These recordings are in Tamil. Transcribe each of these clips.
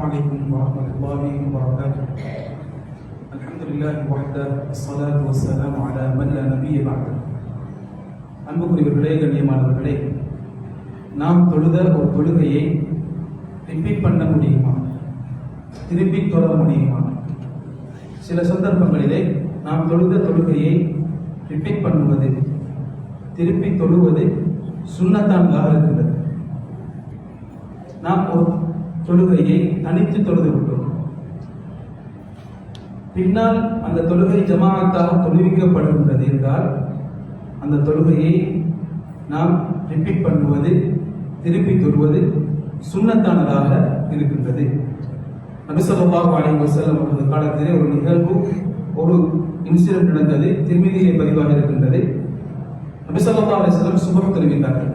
عليكم ورحمة الله وبركاته الحمد لله وحده الصلاة والسلام على من لا نبي بعده அன்புக்குரியவர்களே கண்ணியமானவர்களே நாம் தொழுத ஒரு தொழுகையை ரிப்பீட் பண்ண முடியுமா திருப்பி தொழ முடியுமா சில சந்தர்ப்பங்களிலே நாம் தொழுத தொழுகையை ரிப்பீட் பண்ணுவது திருப்பி தொழுவது சுண்ணத்தானதாக இருக்கிறது நாம் ஒரு தொழுகையை தனித்து தொழுது விட்டோம். பின்னால் அந்த தொழுகை ஜமாத்தாக தொழுவிக்கப்படுகின்றது என்றால் அந்த தொழுகையை நாம் ரிப்பீட் பண்ணுவது திருப்பி தொழுவது சுண்ணத்தானதாக இருக்கின்றது. நபிசல்லாஹு அலைஹி வஸல்லம் அவரது காலத்திலே ஒரு நிகழ்வு ஒரு இன்சிடென்ட் நடந்தது திருமதியிலே பதிவாக இருக்கின்றது. நபிசல்லா அலிஸ்லாம் சுபம் தெரிவித்தார்கள்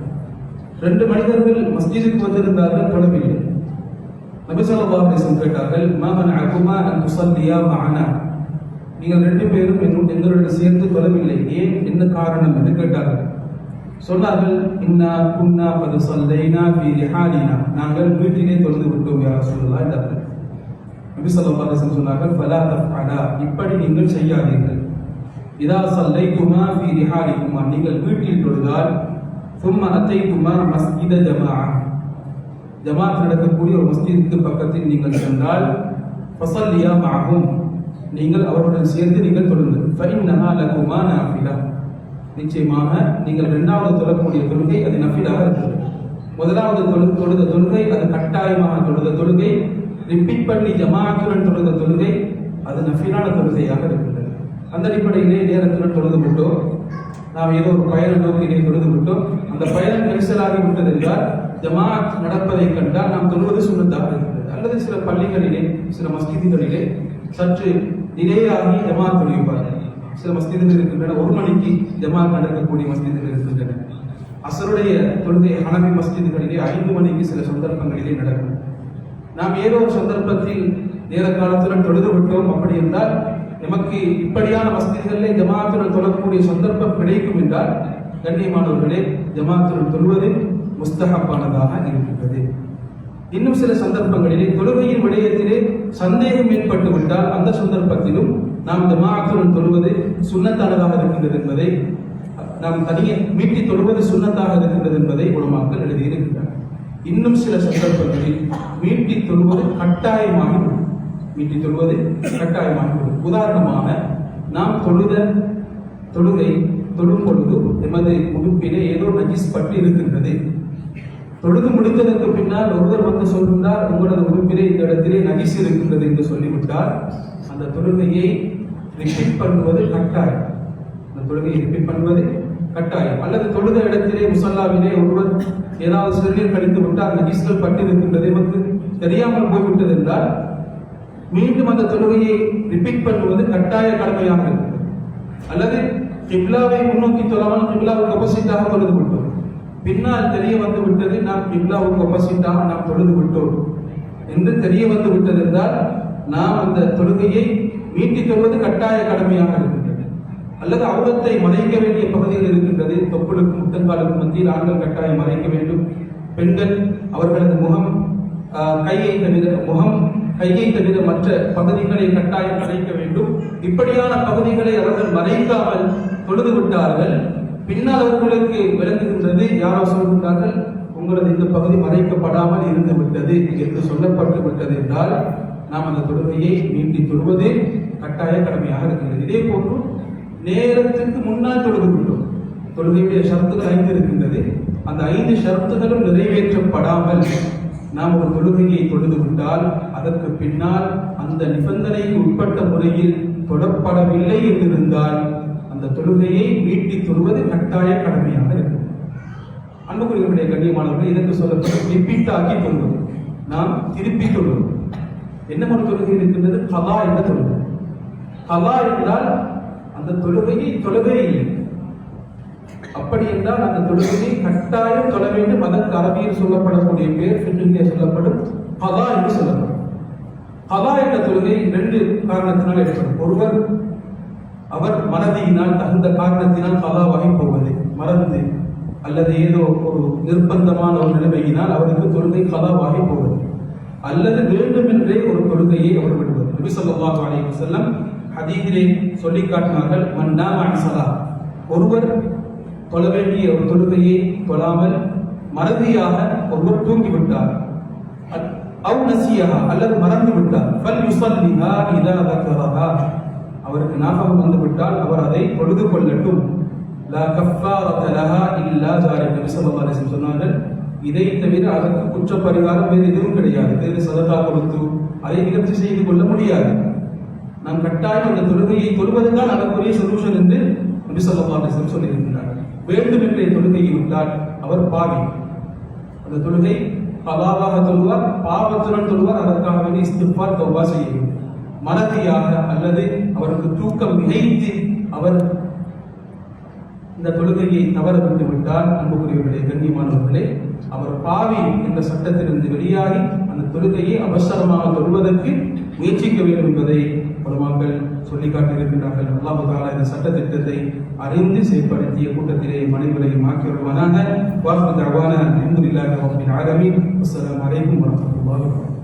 ரெண்டு மனிதர்கள் மஸ்ஜிதுக்கு வந்திருந்தார்கள் தொடர்பில்லை நபிசல்லா கேட்டார்கள் மாமன் அகுமா அன் துசல்லியா மஅனா? நீங்கள் ரெண்டு பேரும் எங்களுடன் சேர்ந்து தொழவில்லை ஏன்? என்ன காரணம்? என்று கேட்டார்கள். சொன்னார்கள் இன்னா குன்னா பது சொல்லைனா ஃபி ரிஹாலினா. நாங்கள் வீட்டிலே தொழுது விட்டோம் யார் சொல்லலாம் என்றார்கள். நபி சொல்லா அலைஹி சொன்னார்கள் ஃபலா தஃஅலா. இப்படி நீங்கள் செய்யாதீர்கள். இதா சொல்லலை குமார் பி ரிஹாரி குமார் நீங்கள் வீட்டில் தொழுதால் ثم அத்தைத்துமா மஸ்கித ஜமாஅ. ஜமாத் நடக்கக்கூடிய ஒரு மஸ்ஜிதுக்கு பக்கத்தில் நீங்கள் சென்றால் ஃபஸல்லியா ஆகும் நீங்கள் அவருடன் சேர்ந்து நீங்கள் தொழுங்கள் நகா லகுமா நஃபிலா. நிச்சயமாக நீங்கள் இரண்டாவது தொழக்கூடிய தொழுகை அது நஃபிலாக இருக்கிறது. முதலாவது தொழு தொழுத தொழுகை அது கட்டாயமாக தொழுத தொழுகை. ரிப்பீட் பண்ணி ஜமாத்துடன் தொழுத தொழுகை அது நஃபிலான தொழுகையாக இருக்கின்றது. அந்த அடிப்படையிலே நேரத்துடன் தொழுது விட்டோம் நாம் ஏதோ ஒரு பயணம் நோக்கிலே தொழுது விட்டோம். அந்த பயணம் நெரிசலாகி விட்டது என்றால் ஜமாத் நடப்பதை கண்டால் நாம் தொழுவது சுண்ணத்தாக இருக்கிறது அல்லது சில பள்ளிகளிலே சில மஸ்கிதிகளிலே சற்று டிலேயாகி ஜமாத் தொழிப்பார்கள் சில மஸ்ஜிதுகள் இருக்கின்றன. ஒரு மணிக்கு ஜமாத் நடக்கக்கூடிய மஸ்ஜிதுகள் இருக்கின்றன. அசருடைய தொழுகை ஹனபி மஸ்ஜிதுகளிலே ஐந்து மணிக்கு சில சந்தர்ப்பங்களிலே நடக்கும். நாம் ஏதோ ஒரு சந்தர்ப்பத்தில் நேர காலத்துடன் தொழுது விட்டோம் அப்படி என்றால் நமக்கு இப்படியான வசதிகளில் ஜமாத்துடன் தொழக்கூடிய சந்தர்ப்பம் கிடைக்கும் என்றால் கண்ணியமானவர்களே ஜமாத்துடன் தொழுவது முஸ்தகப்பானதாக இருக்கின்றது. இன்னும் சில சந்தர்ப்பங்களிலே தொழுகையின் விடயத்திலே சந்தேகம் ஏற்பட்டு விட்டால் அந்த சந்தர்ப்பத்திலும் நாம் ஜமாத்துடன் தொழுவது சுண்ணத்தானதாக இருக்கின்றது என்பதை நாம் தனியே மீட்டி தொழுவது சுண்ணத்தாக இருக்கின்றது என்பதை உலமாக்கள் எழுதியிருக்கிறார் இன்னும் சில சந்தர்ப்பங்களில் மீட்டி தொழுவது கட்டாயமாக இன்று தொழுவது கட்டாயமாகிவிடும் உதாரணமாக நாம் தொழுத தொழுகை தொழும் பொழுது எமது உடுப்பிலே ஏதோ நஜிஸ் பட்டு இருக்கின்றது. தொழுது முடிந்ததற்கு பின்னால் ஒருவர் வந்து சொல்கின்றார் உங்களது உறுப்பிலே இந்த இடத்திலே நஜிஸ் இருக்கின்றது என்று சொல்லிவிட்டால் அந்த தொழுகையை ரிப்பீட் பண்ணுவது கட்டாயம். அந்த தொழுகையை ரிப்பீட் பண்ணுவது கட்டாயம். அல்லது தொழுத இடத்திலே முசல்லாவிலே ஒருவர் ஏதாவது சிறுநீர் கழித்து விட்டால் நஜிஸ்கள் பட்டு இருக்கின்றது தெரியாமல் போய்விட்டது என்றால் மீண்டும் அந்த தொழுகையை ரிப்பீட் பண்ணுவது கட்டாய கடமையாக இருக்கிறது அல்லது கிப்லாவை முன்னோக்கி தொழாமல் கிப்லாவுக்கு ஆப்போசிட்டாக தொழுது விட்டோம். பின்னால் தெரிய வந்து விட்டது நாம் கிப்லாவுக்கு ஆப்போசிட்டாக நாம் தொழுது விட்டோம். என்று தெரிய வந்து விட்டது என்றால் நாம் அந்த தொழுகையை மீட்டி தொழுவது கட்டாய கடமையாக இருக்கின்றது. அல்லது அவுரத்தை மறைக்க வேண்டிய பகுதியில் இருக்கின்றது. தொப்புளுக்கும் முட்டங்காலுக்கும் மத்தியில் ஆண்கள் கட்டாயம் மறைக்க வேண்டும். பெண்கள் அவர்களது முகம் கையை தவிர முகம் கையை தவிர மற்ற பகுதிகளை கட்டாயம் மறைக்க வேண்டும். இப்படியான பகுதிகளை அவர்கள் மறைக்காமல் தொழுது விட்டார்கள். பின்னால் அவர்களுக்கு விளங்குகின்றது யாரோ சொல்கின்றார்கள் உங்களது இந்த பகுதி மறைக்கப்படாமல் இருந்து விட்டது என்று சொல்லப்பட்டு விட்டது என்றால் நாம் அந்த தொழுகையை மீட்டி தொழுவது கட்டாய கடமையாக இருக்கின்றது இதே போன்று நேரத்துக்கு முன்னால் தொழுது விட்டோம். தொழுகையுடைய ஷரத்துகள் ஐந்து இருக்கின்றது. அந்த ஐந்து ஷரத்துகளும் நிறைவேற்றப்படாமல் நாம் ஒரு தொழுகையை தொழுது விட்டால் அதற்கு பின்னால் அந்த நிபந்தனைக்கு உட்பட்ட முறையில் தொடப்படவில்லை என்றிருந்தால் அந்த தொழுகையை மீட்டி தொழுவது கட்டாய கடமையாக இருக்கும். அன்புக்குரியவருடைய கண்ணியமானவர்கள் இதற்கு சொல்லப்படும் ரிப்பீட் தொழுவது. நாம் திருப்பி தொழுவது. என்ன ஒரு தொழுகை இருக்கின்றது? கலா என்ற தொழுகை. கலா என்றால் அந்த தொழுகையை தொழவே இல்லை. அப்படி என்றால் அந்த தொழுகையை கட்டாயம் தொழ வேண்டும் அதற்கு அரபியில் சொல்லப்படக்கூடிய பேர் பின்னுங்கே சொல்லப்படும். கலா என்று சொல்லப்படும். கலா என்ற தொழுகை ரெண்டு காரணத்தினால் ஏற்படும். ஒருவர் அவர் மனதியினால் தகுந்த காரணத்தினால் கதாவாகி போவது மறந்து அல்லது ஏதோ ஒரு நிர்பந்தமான ஒரு நிலைமையினால் அவருக்கு தொழுகை கலாவாகி போவது அல்லது வேண்டுமென்றே ஒரு தொழுகையை அவர் விடுவது நபி சொல்லாஹ் அலைஹி வஸல்லம் ஹதீஸிலே சொல்லி காட்டினார்கள் மன் நாம ஒருவர் தொழ வேண்டிய ஒரு தொழுகையை தொழாமல் மறதியாக ஒருவர் தூங்கிவிட்டார். அவ் அவு அல்லது மறந்து விட்டார். பல் யுஸல்லிஹா இதா தக்கரஹா. அவருக்கு ஞாபகம் வந்துவிட்டால் அவர் அதை பொழுது கொள்ளட்டும். லா கஃபாரத லஹா இல்லா ஜாரி நபி ஸல்லல்லாஹு அலைஹி வஸல்லம் சொன்னார்கள் இதை தவிர அதற்கு குற்ற பரிகாரம் வேறு எதுவும் கிடையாது. வேறு சதகா கொடுத்து அதை நிகழ்ச்சி செய்து கொள்ள முடியாது. நாம் கட்டாயம் அந்த தொழுகையை தொழுவதுதான் அதற்குரிய சொல்யூஷன் என்று நபி ஸல்லல்லாஹு அலைஹி வஸல்லம் சொல்லியிருக்கிறார். வேண்டும் என்ற தொழுகையை விட்டால் அவர் பாவி. அந்த தொழுகை பலாவாக தொழுவார் பாவத்துடன் தொழுவார் அதற்காக வேண்டி இஸ்திஃபார் தௌபா செய்யும். வேண்டும் மறதியாக அல்லது அவருக்கு தூக்கம் மிகைத்து அவர் இந்த தொழுகையை தவற விட்டு விட்டால் அன்புக்குரியவர்களே கண்ணியமானவர்களே அவர் பாவி என்ற சட்டத்திலிருந்து வெளியாகி அந்த தொழுகையை அவசரமாக தொழுவதற்கு முயற்சிக்க வேண்டும் என்பதை உலமாக்கள் சொல்லி காட்டியிருக்கின்றார்கள் அல்லாஹு தாலா இந்த சட்டத்திட்டத்தை அறிந்து செயல்படுத்திய கூட்டத்திலே மனிதர்களையும் ஆக்கி வருவானாக. வாக்கு தவான அலமதுல்லாஹி ரப்பில் ஆலமீன். அஸ்ஸலாமு அலைக்கும் வரஹ்மத்துல்லாஹி வபரகாத்துஹு.